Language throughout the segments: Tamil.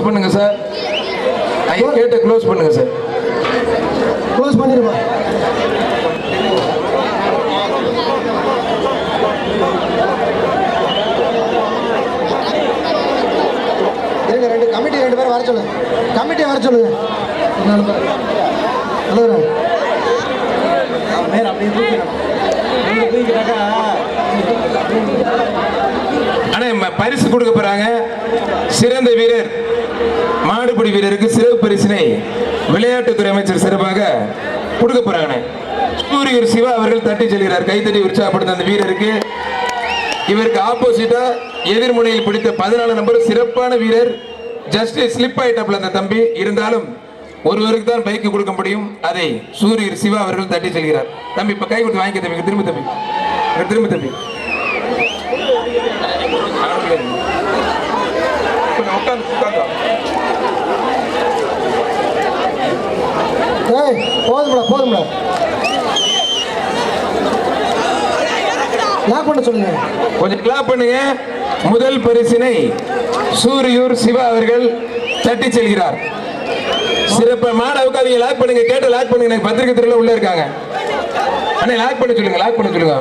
க்ளோஸ் பண்ணுங்க சார் ஐயா கேட்ட க்ளோஸ் பண்ணுங்க சார் க்ளோஸ் பண்ணிருப்பா இருங்க ரெண்டு கமிட்டி ரெண்டு பேரும் வர சொல்லுங்க கமிட்டியை வர சொல்லுங்க. ஹலோ மேல அப்படியே தூக்கிட்டாக்கா ம- பரிசு கொடுக்க போறாங்க. சிறந்த வீரர். மாடுபிடி வீரருக்கு சிறப்பு பரிசினை விளையாட்டுத்துறை அமைச்சர் சிறப்பாக கொடுக்க போறாங்க சூரியர் சிவா அவர்கள் தட்டி செல்கிறார். கைத்தட்டி உற்சாகப்படுத்த அந்த வீரருக்கு இவருக்கு ஆப்போசிட்டா எதிர்முனையில் பிடித்த பதினாலு நம்பர் சிறப்பான வீரர் ஜஸ்ட் ஸ்லிப் ஆயிட்டாப்ல அந்த தம்பி. இருந்தாலும் ஒருவருக்கு தான் பைக்கு கொடுக்க முடியும். அதை சூரியர் சிவா அவர்கள் தட்டி செல்கிறார். தம்பி இப்ப கை கொடுத்து வாங்கிக்க தம்பி. திரும்ப தம்பி. திரும்ப தம்பி. கொஞ்சம் உட்காந்து உட்காந்து ஏய் போதும்டா போதும்டா. லாக் பண்ண சொல்லுங்க. கொஞ்சம் கிளாப் பண்ணுங்க. முதல் பரிசினை சூரியூர் சிவா அவர்கள் தட்டி செல்கிறார். சிறப்பு மாட உட்காதீங்க லாக் பண்ணுங்க. கேட்டு லாக் பண்ணுங்க. எனக்கு பத்திரிக்கை துறையில உள்ள இருக்காங்க. அண்ணே லாக் பண்ண சொல்லுங்க லாக் பண்ண சொல்லுங்க.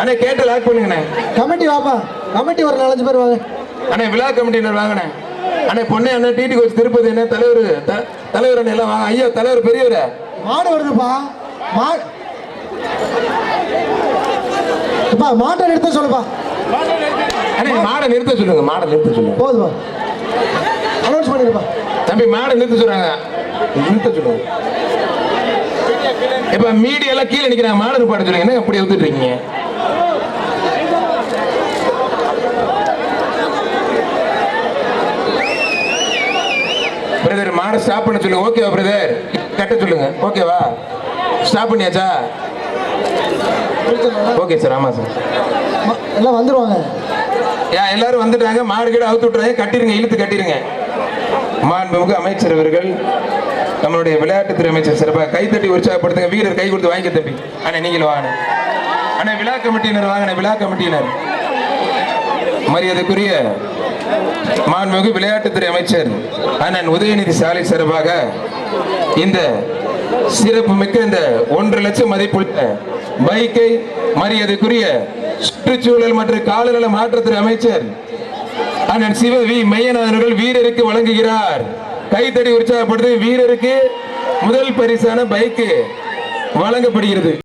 அண்ணே கேட்டு லாக் பண்ணுங்கண்ணே. கமிட்டி வாப்பா. கமிட்டி ஒரு நாலஞ்சு பேர் வாங்க. அண்ணே விழா கமிட்டினர் வாங்கண்ணே அண்ணே பொண்ணே அண்ணே டிடி கோச் திருப்பதி என்ன தலைவர் தலைவர் அண்ணே எல்லாம் வாங்க. ஐயா தலைவர் பெரியவர். மாடு வருதுப்பா. மா அப்பா மாட்டை நிறுத்த சொல்லுப்பா. அண்ணே மாடை நிறுத்த சொல்லுங்க மாடை நிறுத்த சொல்லுங்க. போதுமா? அனௌன்ஸ் பண்ணிருப்பா தம்பி மாடை நிறுத்த சொல்றாங்க. நிறுத்த சொல்லுங்க. இப்ப மீடியா எல்லாம் கீழே நிக்கிறாங்க மாடு நிப்பாட்ட சொல்லுங்க. என்ன அப்படி வந்துட்டு இருக்கீங்க? பிரதர் மாடை ஸ்டாப் பண்ண சொல்லுங்க ஓகேவா பிரதர் கட்ட சொல்லுங்க. ஓகேவா ஸ்டாப் பண்ணியாச்சா? ஓகே சார் ஆமா சார் எல்லாம் வந்துருவாங்க. யா எல்லாரும் வந்துட்டாங்க. மாடு கீடு அவுத்து விட்டுறாங்க. கட்டிருங்க இழுத்து கட்டிருங்க. மாண்புமிகு அமைச்சர் அவர்கள் நம்மளுடைய விளையாட்டுத்துறை அமைச்சர் சிறப்பாக கைத்தட்டி உற்சாகப்படுத்துங்க. வீரர் கை கொடுத்து வாங்கி தம்பி. அண்ணே நீங்களும் வாங்க. அண்ணே விழா கமிட்டியினர் வாங்க விழா கமிட்டியினர். மரியாதைக்குரிய மாண்புமிகு விளையாட்டுத்துறை அமைச்சர் அண்ணன் உதயநிதி சாலை சார்பாக இந்த சிறப்பு மிக்க இந்த ஒன்றரை லட்சம் மதிப்புள்ள பைக்கை மரியாதைக்குரிய சுற்றுச்சூழல் மற்றும் காலநல மாற்றத்துறை அமைச்சர் அண்ணன் சிவ வி மையன் வீரருக்கு வழங்குகிறார். கைத்தடி உற்சாகப்படுத்தி வீரருக்கு முதல் பரிசான பைக்கு வழங்கப்படுகிறது.